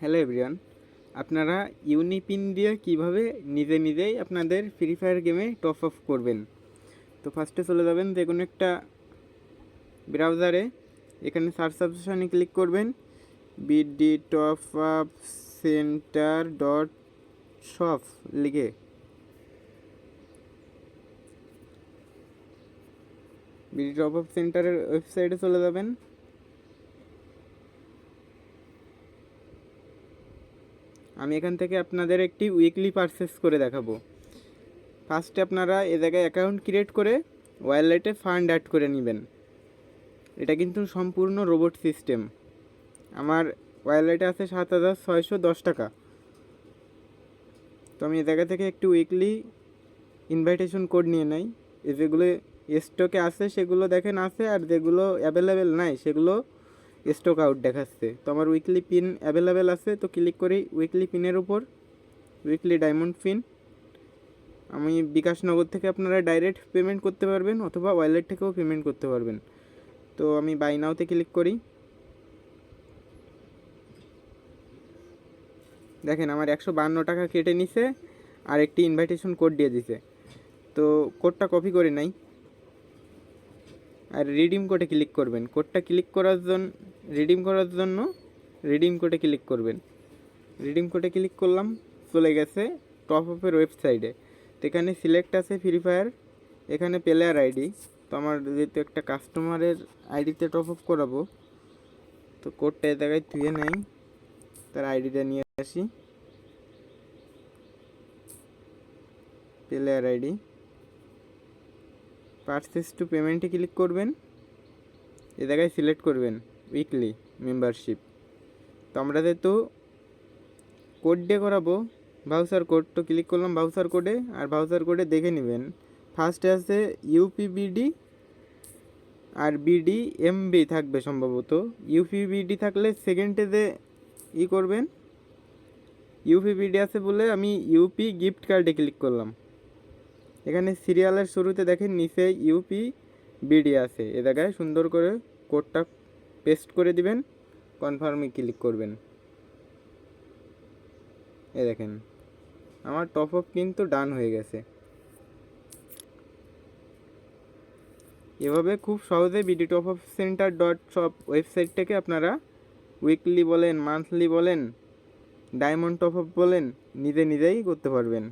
Hello everyone আপনারা UniPin দিয়ে কীভাবে নিজে নিজেই আপনাদের ফ্রি ফায়ার গেমে টপ আপ করবেন? তো ফার্স্টে চলে যাবেন যে কোনো একটা ব্রাউজারে এখানে সার্চ অপশানে ক্লিক করবেন। BD top up centre dot shop লিখে। বিডি টপ আপ সেন্টারের ওয়েবসাইটে চলে যাবেন। আমি এখান থেকে আপনাদের একটি উইকলি পারচেস করে দেখাবো। ফার্স্টে আপনারা এ জায়গায় অ্যাকাউন্ট ক্রিয়েট করে ওয়ালেটে ফান্ড অ্যাড করে নেবেন। এটা কিন্তু সম্পূর্ণ রোবট সিস্টেম আমার ওয়ালেটে আছে সাত হাজার ছয়শো দশ টাকা। তো আমি এ জায়গা থেকে একটি উইকলি ইনভাইটেশন কোড নিয়ে নেই। যেগুলো স্টকে আছে সেগুলো দেখেন আছে আর যেগুলো অ্যাভেলেবেল নাই সেগুলো স্টক আউট দেখাচ্ছে। তো আমার উইকলি পিন অ্যাভেলেবেল আছে, তো ক্লিক করি উইকলি পিনের উপর উইকলি ডায়মন্ড পিন আমি বিকাশ নগর থেকে আপনারা ডাইরেক্ট পেমেন্ট করতে পারবেন অথবা ওয়ালেট থেকেও পেমেন্ট করতে পারবেন। তো আমি বাই নাওতে ক্লিক করি। দেখেন আমার একশো বান্ন টাকা কেটে নিছে, আর একটি ইনভাইটেশন কোড দিয়ে দিছে। তো কোডটা কপি করে নাই। আর রিডিম কোডে ক্লিক করবেন। কোডটা ক্লিক করার জন্য রিডিম করার জন্য রিডিম কোডে ক্লিক করবেন। রিডিম কোডে ক্লিক করলাম, চলে গেছে টপ আপের ওয়েবসাইটে তো এখানে সিলেক্ট আছে ফ্রি ফায়ার এখানে প্লেয়ার আইডি তো আমার যেহেতু একটা কাস্টমারের আইডিতে টপ আপ করাবো, তো কোডটা এ জায়গায় ধুয়ে নেই, তার আইডিটা নিয়ে আসি। প্লেয়ার আইডি পারচেস টু পেমেন্টে ক্লিক করবেন, এ জায়গায় সিলেক্ট করবেন। উইকলি মেম্বারশিপ তো আমরা যেহেতু কোড দিয়ে করাবো ভাউচার কোড তো ক্লিক করলাম ভাউচার কোডে আর ভাউচার কোডে দেখে নেবেন। ফার্স্টে আছে ইউপিবিডি আর বিডি এমবি থাকবে সম্ভবত। ইউপিবিডি থাকলে সেকেন্ডে যে ই করবেন ইউপিবিডি আছে বলে আমি ইউপি গিফট কার্ডে ক্লিক করলাম। এখানে সিরিয়ালের শুরুতে দেখেন নিচে ইউপি বিডি আছে। এ জায়গায় সুন্দর করে কোডটা পেস্ট করে দিবেন কনফার্মে ক্লিক করবেন। এ দেখেন, আমার টপ আপ কিন্তু ডান হয়ে গেছে। এভাবে খুব সহজে BD top up centre dot shop website থেকে আপনারা উইকলি বলেন মান্থলি বলেন ডায়মন্ড টপ আপ বলেন, নিজে নিজেই করতে পারবেন।